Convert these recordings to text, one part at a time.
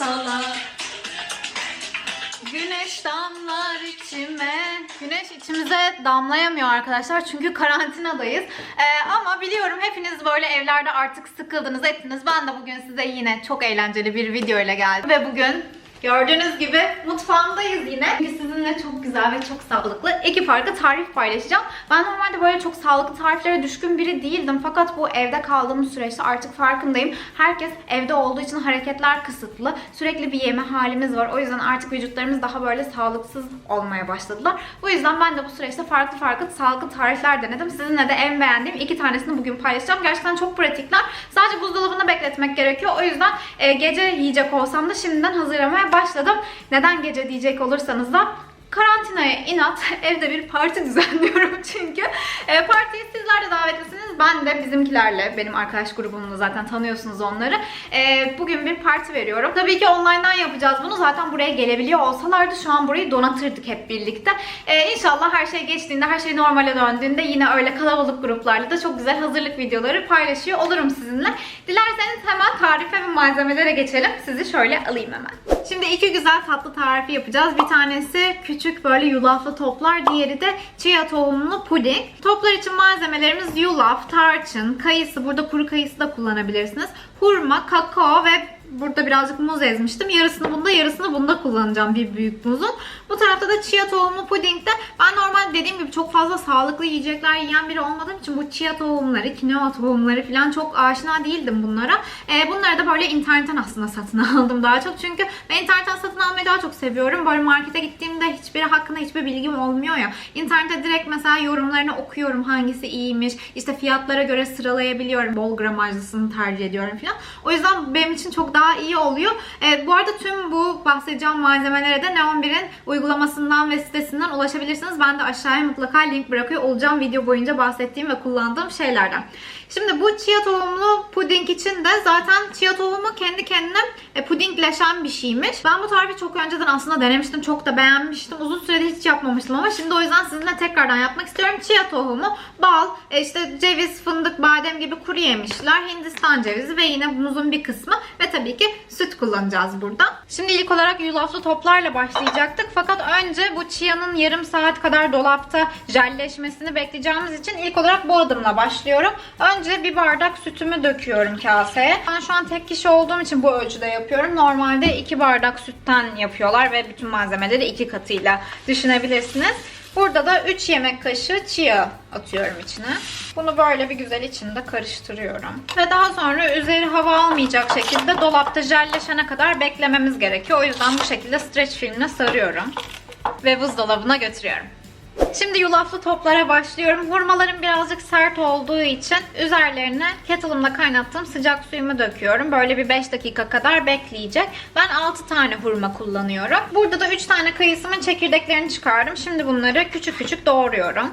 salak Güneş damlar içime. Güneş içimize damlayamıyor arkadaşlar çünkü karantinadayız. Ee, ama biliyorum hepiniz böyle evlerde artık sıkıldınız ettiniz. Ben de bugün size yine çok eğlenceli bir video ile geldim. Ve bugün gördüğünüz gibi mutfağımdayız yine. Çünkü sizinle çok güzel ve çok sağlıklı iki farklı tarif paylaşacağım. Ben normalde böyle çok sağlıklı tariflere düşkün biri değildim. Fakat bu evde kaldığım süreçte artık farkındayım. Herkes evde olduğu için hareketler kısıtlı. Sürekli bir yeme halimiz var. O yüzden artık vücutlarımız daha böyle sağlıksız olmaya başladılar. Bu yüzden ben de bu süreçte farklı farklı sağlıklı tarifler denedim. Sizinle de en beğendiğim iki tanesini bugün paylaşacağım. Gerçekten çok pratikler. Sadece buzdolabında bekletmek gerekiyor. O yüzden e, gece yiyecek olsam da şimdiden hazırlamaya başladım. Neden gece diyecek olursanız da karantinaya inat evde bir parti düzenliyorum çünkü. E, partiye sizler de davetlisiniz. Ben de bizimkilerle, benim arkadaş grubumla zaten tanıyorsunuz onları. E, bugün bir parti veriyorum. Tabii ki online'dan yapacağız bunu. Zaten buraya gelebiliyor olsalardı şu an burayı donatırdık hep birlikte. E, inşallah her şey geçtiğinde, her şey normale döndüğünde yine öyle kalabalık gruplarla da çok güzel hazırlık videoları paylaşıyor olurum sizinle. Dilerseniz hemen tarife ve malzemelere geçelim. Sizi şöyle alayım hemen. Şimdi iki güzel tatlı tarifi yapacağız. Bir tanesi küçük böyle yulaflı toplar, diğeri de chia tohumlu puding. Toplar için malzemelerimiz yulaf, tarçın, kayısı, burada kuru kayısı da kullanabilirsiniz. Hurma, kakao ve burada birazcık muz ezmiştim. Yarısını bunda, yarısını bunda kullanacağım bir büyük muzun. Tarafta da chia tohumlu pudingde ben normal dediğim gibi çok fazla sağlıklı yiyecekler yiyen biri olmadığım için bu chia tohumları, kinoa tohumları falan çok aşina değildim bunlara. Ee, bunları da böyle internetten aslında satın aldım daha çok. Çünkü ben internetten satın almayı daha çok seviyorum. Böyle markete gittiğimde hiçbiri hakkında hiçbir bilgim olmuyor ya. İnternette direkt mesela yorumlarını okuyorum hangisi iyiymiş. İşte fiyatlara göre sıralayabiliyorum. Bol gramajlısını tercih ediyorum falan. O yüzden benim için çok daha iyi oluyor. Ee, bu arada tüm bu bahsedeceğim malzemelere de Neon 1'in uygulamasından ve sitesinden ulaşabilirsiniz. Ben de aşağıya mutlaka link bırakıyor olacağım video boyunca bahsettiğim ve kullandığım şeylerden. Şimdi bu chia tohumlu puding için de zaten chia tohumu kendi kendine e, pudingleşen bir şeymiş. Ben bu tarifi çok önceden aslında denemiştim. Çok da beğenmiştim. Uzun süredir hiç yapmamıştım ama şimdi o yüzden sizinle tekrardan yapmak istiyorum. Chia tohumu, bal, e, işte ceviz, fındık, badem gibi kuru yemişler, Hindistan cevizi ve yine muzun bir kısmı ve tabii ki süt kullanacağız burada. Şimdi ilk olarak yulaflı toplarla başlayacaktık. Fakat önce bu chia'nın yarım saat kadar dolapta jelleşmesini bekleyeceğimiz için ilk olarak bu adımla başlıyorum. Önce bir bardak sütümü döküyorum kaseye. Ben şu an tek kişi olduğum için bu ölçüde yapıyorum. Normalde iki bardak sütten yapıyorlar ve bütün malzemeleri iki katıyla düşünebilirsiniz. Burada da 3 yemek kaşığı chia atıyorum içine. Bunu böyle bir güzel içinde karıştırıyorum. Ve daha sonra üzeri hava almayacak şekilde dolapta jelleşene kadar beklememiz gerekiyor. O yüzden bu şekilde streç filmle sarıyorum. Ve buzdolabına götürüyorum. Şimdi yulaflı toplara başlıyorum. Hurmalarım birazcık sert olduğu için üzerlerine kettle'ımda kaynattığım sıcak suyumu döküyorum. Böyle bir 5 dakika kadar bekleyecek. Ben 6 tane hurma kullanıyorum. Burada da 3 tane kayısımın çekirdeklerini çıkardım. Şimdi bunları küçük küçük doğruyorum.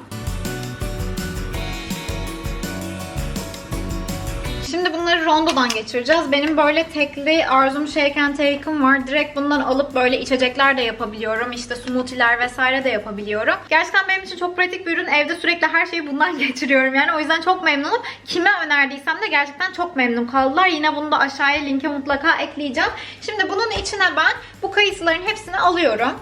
Şimdi bunları rondodan geçireceğiz. Benim böyle tekli Arzum Shake and Take'ım var. Direkt bundan alıp böyle içecekler de yapabiliyorum. İşte smoothie'ler vesaire de yapabiliyorum. Gerçekten benim için çok pratik bir ürün. Evde sürekli her şeyi bundan geçiriyorum. Yani o yüzden çok memnunum. Kime önerdiysem de gerçekten çok memnun kaldılar. Yine bunu da aşağıya linke mutlaka ekleyeceğim. Şimdi bunun içine ben bu kayısıların hepsini alıyorum.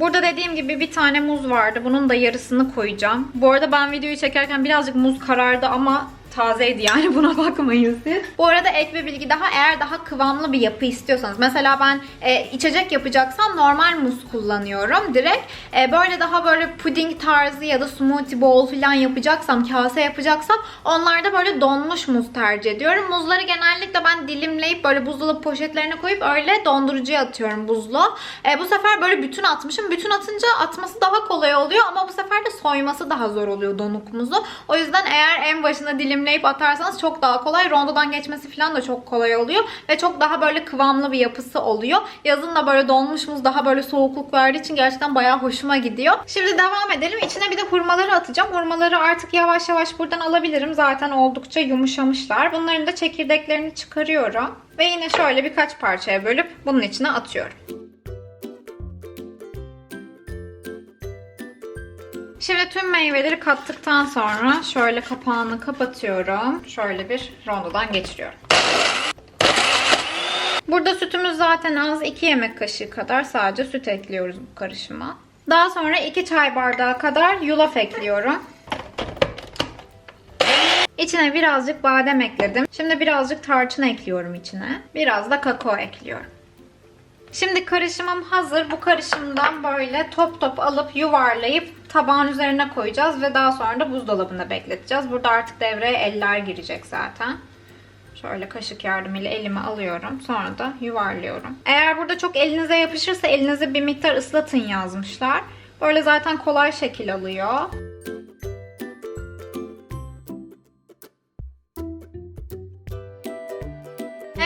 Burada dediğim gibi bir tane muz vardı. Bunun da yarısını koyacağım. Bu arada ben videoyu çekerken birazcık muz karardı ama tazeydi yani buna bakmayın siz. Bu arada ek bir bilgi daha eğer daha kıvamlı bir yapı istiyorsanız mesela ben e, içecek yapacaksam normal muz kullanıyorum direkt. E, böyle daha böyle puding tarzı ya da smoothie bowl falan yapacaksam kase yapacaksam onlarda böyle donmuş muz tercih ediyorum. Muzları genellikle ben dilimleyip böyle buzdolabı poşetlerine koyup öyle dondurucuya atıyorum buzlu. E, bu sefer böyle bütün atmışım. Bütün atınca atması daha kolay oluyor ama bu sefer de soyması daha zor oluyor donuk muzu. O yüzden eğer en başına dilimleyip atarsanız çok daha kolay. Rondodan geçmesi falan da çok kolay oluyor. Ve çok daha böyle kıvamlı bir yapısı oluyor. Yazın da böyle donmuş muz daha böyle soğukluk verdiği için gerçekten bayağı hoşuma gidiyor. Şimdi devam edelim. İçine bir de hurmaları atacağım. Hurmaları artık yavaş yavaş buradan alabilirim. Zaten oldukça yumuşamışlar. Bunların da çekirdeklerini çıkarıyorum. Ve yine şöyle birkaç parçaya bölüp bunun içine atıyorum. Şimdi tüm meyveleri kattıktan sonra şöyle kapağını kapatıyorum. Şöyle bir rondodan geçiriyorum. Burada sütümüz zaten az 2 yemek kaşığı kadar sadece süt ekliyoruz bu karışıma. Daha sonra 2 çay bardağı kadar yulaf ekliyorum. İçine birazcık badem ekledim. Şimdi birazcık tarçın ekliyorum içine. Biraz da kakao ekliyorum. Şimdi karışımım hazır. Bu karışımdan böyle top top alıp yuvarlayıp tabağın üzerine koyacağız ve daha sonra da buzdolabında bekleteceğiz. Burada artık devreye eller girecek zaten. Şöyle kaşık yardımıyla elime alıyorum. Sonra da yuvarlıyorum. Eğer burada çok elinize yapışırsa elinizi bir miktar ıslatın yazmışlar. Böyle zaten kolay şekil alıyor.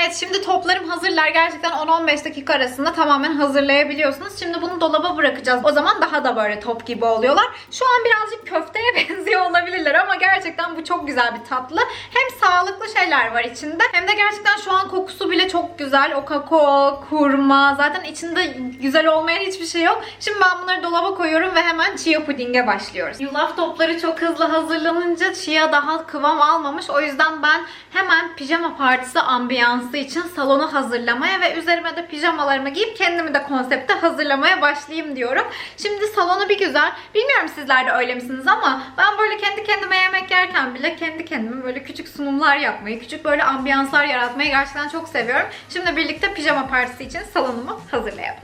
Evet şimdi toplarım hazırlar. Gerçekten 10-15 dakika arasında tamamen hazırlayabiliyorsunuz. Şimdi bunu dolaba bırakacağız. O zaman daha da böyle top gibi oluyorlar. Şu an birazcık köfteye benziyor olabilirler ama gerçekten bu çok güzel bir tatlı. Hem sağlıklı şeyler var içinde hem de gerçekten şu an kokusu bile çok güzel. O kakao, kurma zaten içinde güzel olmayan hiçbir şey yok. Şimdi ben bunları dolaba koyuyorum ve hemen chia pudinge başlıyoruz. Yulaf topları çok hızlı hazırlanınca chia daha kıvam almamış. O yüzden ben hemen pijama partisi ambiyansı için salonu hazırlamaya ve üzerime de pijamalarımı giyip kendimi de konsepte hazırlamaya başlayayım diyorum. Şimdi salonu bir güzel. Bilmiyorum sizler de öyle misiniz ama ben böyle kendi kendime yemek yerken bile kendi kendime böyle küçük sunumlar yapmayı, küçük böyle ambiyanslar yaratmayı gerçekten çok seviyorum. Şimdi birlikte pijama partisi için salonumu hazırlayalım.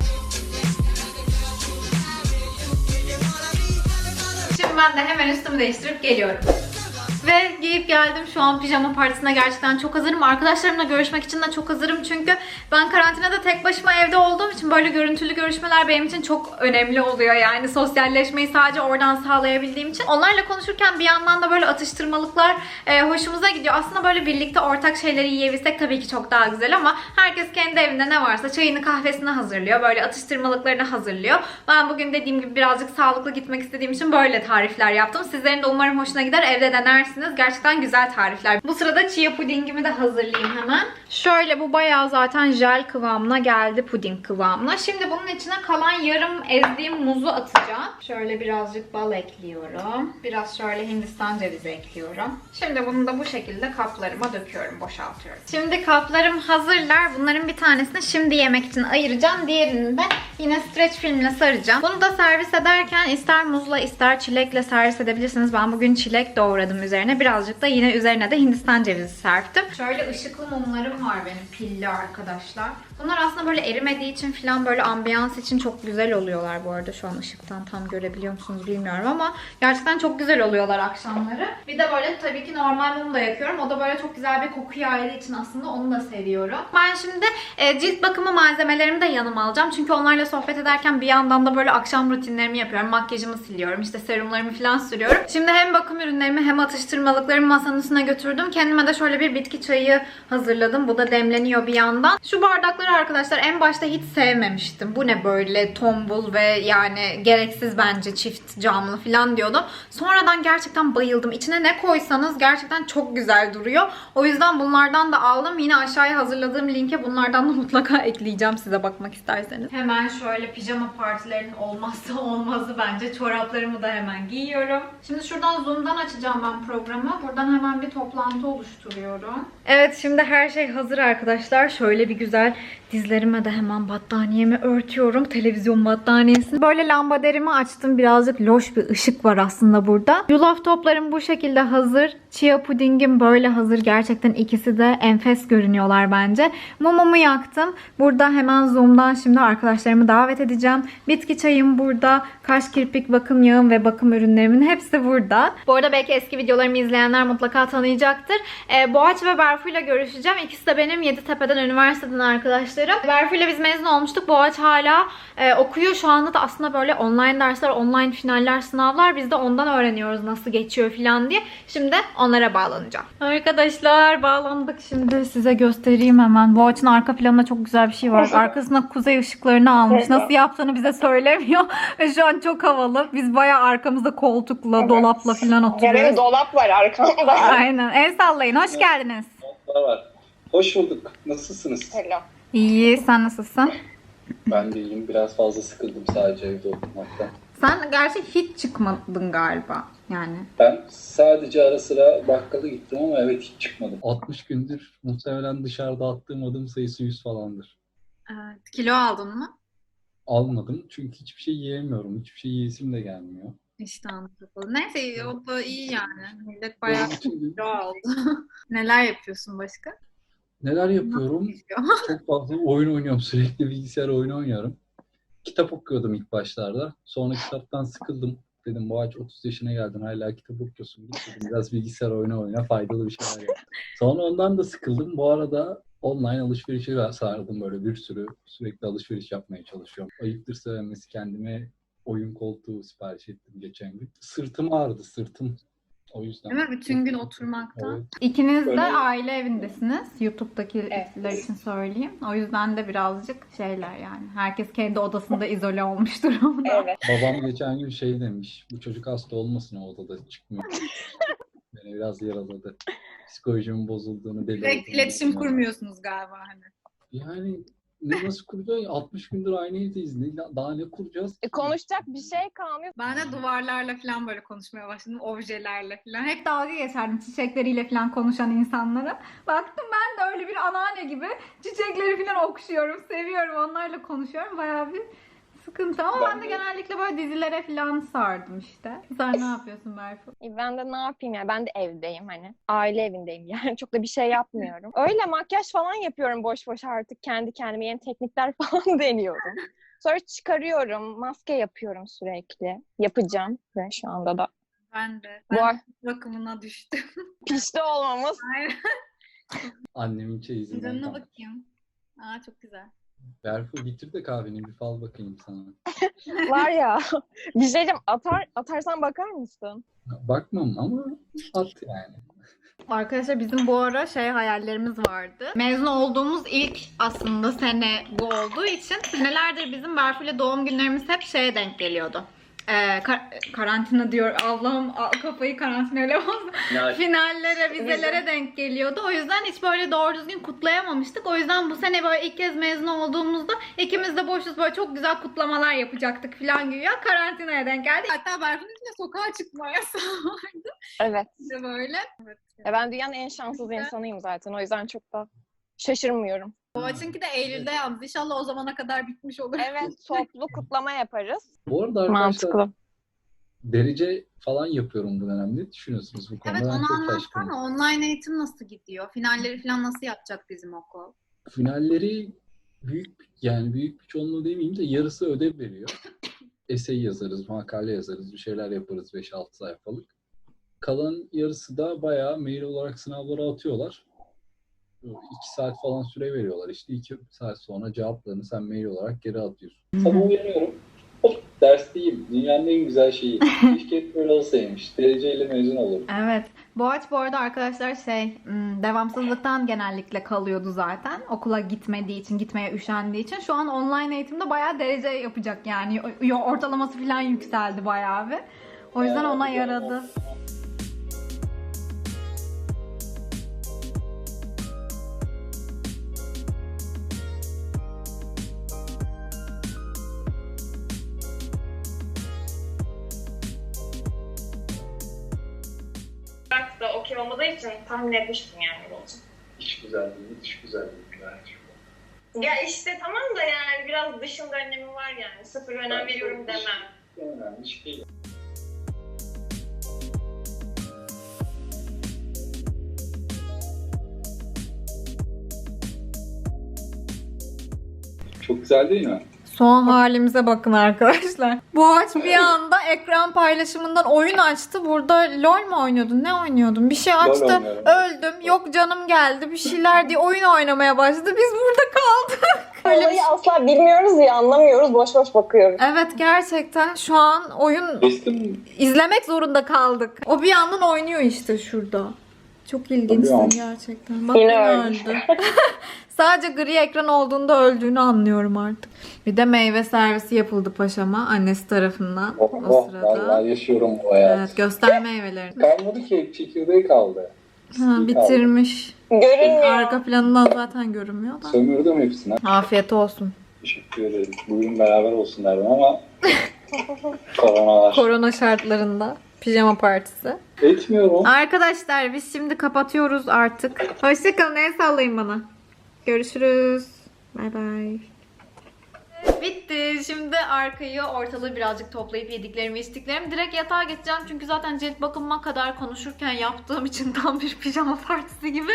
Şimdi ben de hemen üstümü değiştirip geliyorum. Ve giyip geldim. Şu an pijama partisine gerçekten çok hazırım. Arkadaşlarımla görüşmek için de çok hazırım. Çünkü ben karantinada tek başıma evde olduğum için böyle görüntülü görüşmeler benim için çok önemli oluyor. Yani sosyalleşmeyi sadece oradan sağlayabildiğim için. Onlarla konuşurken bir yandan da böyle atıştırmalıklar e, hoşumuza gidiyor. Aslında böyle birlikte ortak şeyleri yiyebilsek tabii ki çok daha güzel ama herkes kendi evinde ne varsa çayını kahvesini hazırlıyor. Böyle atıştırmalıklarını hazırlıyor. Ben bugün dediğim gibi birazcık sağlıklı gitmek istediğim için böyle tarifler yaptım. Sizlerin de umarım hoşuna gider. Evde denersiniz. Gerçekten güzel tarifler. Bu sırada chia pudingimi de hazırlayayım hemen. Şöyle bu bayağı zaten jel kıvamına geldi puding kıvamına. Şimdi bunun içine kalan yarım ezdiğim muzu atacağım. Şöyle birazcık bal ekliyorum. Biraz şöyle hindistan cevizi ekliyorum. Şimdi bunu da bu şekilde kaplarıma döküyorum, boşaltıyorum. Şimdi kaplarım hazırlar. Bunların bir tanesini şimdi yemek için ayıracağım. Diğerini de yine streç filmle saracağım. Bunu da servis ederken ister muzla ister çilekle servis edebilirsiniz. Ben bugün çilek doğradım üzerine. Birazcık da yine üzerine de hindistan cevizi serptim. Şöyle ışıklı mumlarım var benim pilli arkadaşlar. Bunlar aslında böyle erimediği için falan böyle ambiyans için çok güzel oluyorlar bu arada. Şu an ışıktan tam görebiliyor musunuz bilmiyorum ama gerçekten çok güzel oluyorlar akşamları. Bir de böyle tabii ki normal mum da yakıyorum. O da böyle çok güzel bir koku yaydığı için aslında onu da seviyorum. Ben şimdi e, cilt bakımı malzemelerimi de yanıma alacağım. Çünkü onlarla sohbet ederken bir yandan da böyle akşam rutinlerimi yapıyorum. Makyajımı siliyorum. işte serumlarımı falan sürüyorum. Şimdi hem bakım ürünlerimi hem atıştırmalıklarımı masanın üstüne götürdüm. Kendime de şöyle bir bitki çayı hazırladım. Bu da demleniyor bir yandan. Şu bardakları arkadaşlar en başta hiç sevmemiştim. Bu ne böyle tombul ve yani gereksiz bence çift camlı falan diyordum. Sonradan gerçekten bayıldım. İçine ne koysanız gerçekten çok güzel duruyor. O yüzden bunlardan da aldım. Yine aşağıya hazırladığım linke bunlardan da mutlaka ekleyeceğim size bakmak isterseniz. Hemen şöyle pijama partilerinin olmazsa olmazı bence. Çoraplarımı da hemen giyiyorum. Şimdi şuradan Zoom'dan açacağım ben programı. Buradan hemen bir toplantı oluşturuyorum. Evet şimdi her şey hazır arkadaşlar. Şöyle bir güzel dizlerime de hemen battaniyemi örtüyorum. Televizyon battaniyesi. Böyle lambaderimi açtım. Birazcık loş bir ışık var aslında burada. Yulaf toplarım bu şekilde hazır. Chia pudingim böyle hazır. Gerçekten ikisi de enfes görünüyorlar bence. Mumumu yaktım. Burada hemen Zoom'dan şimdi arkadaşlarımı davet edeceğim. Bitki çayım burada. Kaş kirpik bakım yağım ve bakım ürünlerimin hepsi burada. Bu arada belki eski videolarımı izleyenler mutlaka tanıyacaktır. Ee, Boğaç ve Berfu ile görüşeceğim. İkisi de benim Yeditepe'den üniversiteden arkadaşlarım. Berfu ile biz mezun olmuştuk. Boğaç hala e, okuyor. Şu anda da aslında böyle online dersler, online finaller, sınavlar. Biz de ondan öğreniyoruz nasıl geçiyor falan diye. Şimdi onlara bağlanacağım. Arkadaşlar bağlandık. Şimdi size göstereyim hemen. Boğaç'ın arka planında çok güzel bir şey var. Arkasına kuzey ışıklarını almış. Nasıl yaptığını bize söylemiyor. Ve şu an çok havalı. Biz bayağı arkamızda koltukla, Evet. dolapla falan Yani oturuyoruz. dolap var arkamda. Aynen. El sallayın. Hoş geldiniz. var. Hoş bulduk. Nasılsınız? Selam. İyi. Sen nasılsın? Ben de iyiyim. Biraz fazla sıkıldım sadece evde oturmaktan. Sen gerçi hiç çıkmadın galiba. Yani. Ben sadece ara sıra bakkala gittim ama evet hiç çıkmadım. 60 gündür muhtemelen dışarıda attığım adım sayısı 100 falandır. Evet. Kilo aldın mı? Almadım çünkü hiçbir şey yiyemiyorum. Hiçbir şey yiyesim de gelmiyor. İştahım kapalı. Neyse o da iyi yani. Millet bayağı kilo aldı. Neler yapıyorsun başka? neler yapıyorum? Çok fazla oyun oynuyorum. Sürekli bilgisayar oyunu oynuyorum. Kitap okuyordum ilk başlarda. Sonra kitaptan sıkıldım. Dedim bu ağaç 30 yaşına geldin hala kitap okuyorsun. Git dedim biraz bilgisayar oyunu oyna faydalı bir şeyler yap. Sonra ondan da sıkıldım. Bu arada online alışverişe sardım böyle bir sürü sürekli alışveriş yapmaya çalışıyorum. Ayıptır söylemesi kendime oyun koltuğu sipariş ettim geçen gün. Sırtım ağrıdı sırtım. O yüzden. Değil mi? Bütün gün oturmaktan. Evet. İkiniz de Böyle- aile evindesiniz. YouTube'dakiler Evet. için söyleyeyim. O yüzden de birazcık şeyler yani. Herkes kendi odasında izole olmuş durumda. Evet. Babam geçen gün şey demiş. Bu çocuk hasta olmasın o odada çıkmıyor. Beni biraz yaraladı. Psikolojimin bozulduğunu olduğunu iletişim kurmuyorsunuz galiba hani. Yani ne nasıl kuracağız? 60 gündür aynı evdeyiz. Ne, daha ne kuracağız? E, konuşacak bir şey kalmıyor. Ben de duvarlarla falan böyle konuşmaya başladım. Objelerle falan. Hep dalga geçerdim çiçekleriyle falan konuşan insanlara. Baktım ben de öyle bir anneanne gibi çiçekleri falan okşuyorum. Seviyorum. Onlarla konuşuyorum. Bayağı bir sıkıntı. Ama ben, Ben de de- genellikle böyle dizilere falan sardım işte. Sen ne yapıyorsun Berfu? E, Ben de ne yapayım ya? Ben de evdeyim hani. Aile evindeyim yani. Çok da bir şey yapmıyorum. Öyle makyaj falan yapıyorum boş boş artık. Kendi kendime yeni teknikler falan deniyorum. Sonra çıkarıyorum. Maske yapıyorum sürekli. Yapacağım ve şu anda da. Ben de. Bu Ben ay bakımına düştüm. pişti olmamız. Aynen. Annemin çeyizinden. Canına bakayım. Aa çok güzel. Berfu bitir de kahveni bir fal bakayım sana. Var ya. Bir şey diyeceğim. Atar, atarsan bakar mısın? Bakmam ama at yani. Arkadaşlar bizim bu ara şey hayallerimiz vardı. Mezun olduğumuz ilk aslında sene bu olduğu için senelerdir bizim Berfu ile doğum günlerimiz hep şeye denk geliyordu. Ee, kar- karantina diyor. Allah'ım a- kafayı karantinayla bozdu. Ya Finallere, vizelere denk geliyordu. O yüzden hiç böyle doğru düzgün kutlayamamıştık. O yüzden bu sene böyle ilk kez mezun olduğumuzda ikimiz de boşuz böyle çok güzel kutlamalar yapacaktık falan gibi. Ya karantinaya denk geldi. Hatta Berfu'nun içinde sokağa çıkma yasağı vardı. Evet. İşte böyle. Evet. Ya ben dünyanın en şanssız insanıyım zaten. O yüzden çok da şaşırmıyorum. Boğaç'ınki de Eylül'de yalnız. İnşallah o zamana kadar bitmiş olur. Evet, toplu kutlama yaparız. Bu arada arkadaşlar Mantıklı. derece falan yapıyorum bu dönemde. Ne düşünüyorsunuz bu konuda? Evet Ben onu çok şaşkınım. anlatsana. Online eğitim nasıl gidiyor? Finalleri falan nasıl yapacak bizim okul? Finalleri büyük yani büyük bir çoğunluğu demeyeyim de yarısı ödev veriyor. Essay yazarız, makale yazarız, bir şeyler yaparız 5-6 sayfalık. Kalan yarısı da bayağı mail olarak sınavlara atıyorlar. 2 saat falan süre veriyorlar. İşte 2 saat sonra cevaplarını sen mail olarak geri atıyorsun. sabah uyanıyorum. Hop dersteyim. Dünyanın en güzel şeyi. Keşke böyle olsaymış. Dereceyle mezun olurum. Evet. Boğaç bu arada arkadaşlar şey devamsızlıktan genellikle kalıyordu zaten. Okula gitmediği için, gitmeye üşendiği için. Şu an online eğitimde bayağı derece yapacak yani. Ortalaması falan yükseldi bayağı bir. O yüzden ona yaradı. Olmadığı için tahmin etmiştim yani bu olacak. İş güzelliği, iş güzelliği. Ya işte tamam da yani biraz dışında önemi var yani. Sıfır önem veriyorum demem. Önemli değil. Çok güzel değil mi? Son halimize bakın arkadaşlar. Boğaç bir anda ekran paylaşımından oyun açtı. Burada LOL mu oynuyordun? Ne oynuyordun? Bir şey açtı. Öldüm. Yok canım geldi. Bir şeyler diye oyun oynamaya başladı. Biz burada kaldık. Öyle bir Olayı asla bilmiyoruz ya anlamıyoruz boş boş bakıyoruz. Evet gerçekten şu an oyun izlemek zorunda kaldık. O bir yandan oynuyor işte şurada. Çok ilginçsin gerçekten. Bak Yine öldü. Sadece gri ekran olduğunda öldüğünü anlıyorum artık. Bir de meyve servisi yapıldı paşama annesi tarafından Oh, o oh, sırada. vallahi yaşıyorum bu hayatı. Evet göster meyvelerini. Kalmadı ki çekirdeği kaldı. Ha, bitirmiş. Görünmüyor. Arka planından zaten görünmüyor da. Sömürdüm hepsini. Afiyet olsun. Teşekkür ederim. Bugün beraber olsun derdim ama koronalar. Korona şartlarında. Pijama partisi. Etmiyorum. Arkadaşlar biz şimdi kapatıyoruz artık. Hoşçakalın. El sallayın bana. Görüşürüz. Bay bay. Bitti. Şimdi arkayı ortalığı birazcık toplayıp yediklerimi içtiklerimi direkt yatağa geçeceğim. Çünkü zaten cilt bakımıma kadar konuşurken yaptığım için tam bir pijama partisi gibi.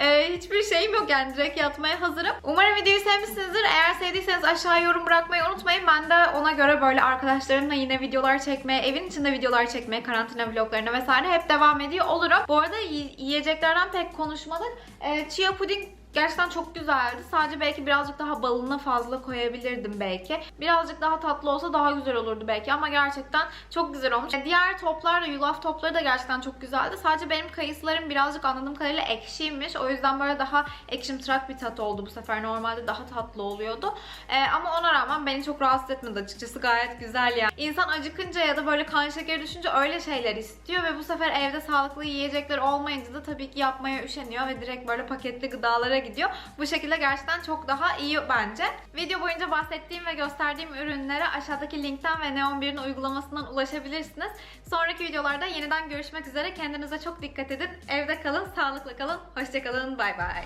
Ee, hiçbir şeyim yok yani direkt yatmaya hazırım. Umarım videoyu sevmişsinizdir. Eğer sevdiyseniz aşağıya yorum bırakmayı unutmayın. Ben de ona göre böyle arkadaşlarımla yine videolar çekmeye, evin içinde videolar çekmeye, karantina vloglarına vesaire hep devam ediyor olurum. Bu arada yi- yiyeceklerden pek konuşmadık. Ee, chia puding Gerçekten çok güzeldi. Sadece belki birazcık daha balını fazla koyabilirdim belki. Birazcık daha tatlı olsa daha güzel olurdu belki ama gerçekten çok güzel olmuş. Diğer toplar da yulaf topları da gerçekten çok güzeldi. Sadece benim kayısılarım birazcık anladığım kadarıyla ekşiymiş. O yüzden böyle daha ekşimtırak bir tat oldu bu sefer. Normalde daha tatlı oluyordu. Ee, ama ona rağmen beni çok rahatsız etmedi açıkçası. Gayet güzel yani. İnsan acıkınca ya da böyle kan şekeri düşünce öyle şeyler istiyor ve bu sefer evde sağlıklı yiyecekler olmayınca da tabii ki yapmaya üşeniyor ve direkt böyle paketli gıdalara gidiyor. Bu şekilde gerçekten çok daha iyi bence. Video boyunca bahsettiğim ve gösterdiğim ürünlere aşağıdaki linkten ve Neon 1'in uygulamasından ulaşabilirsiniz. Sonraki videolarda yeniden görüşmek üzere. Kendinize çok dikkat edin. Evde kalın, sağlıklı kalın. Hoşçakalın. Bay bay.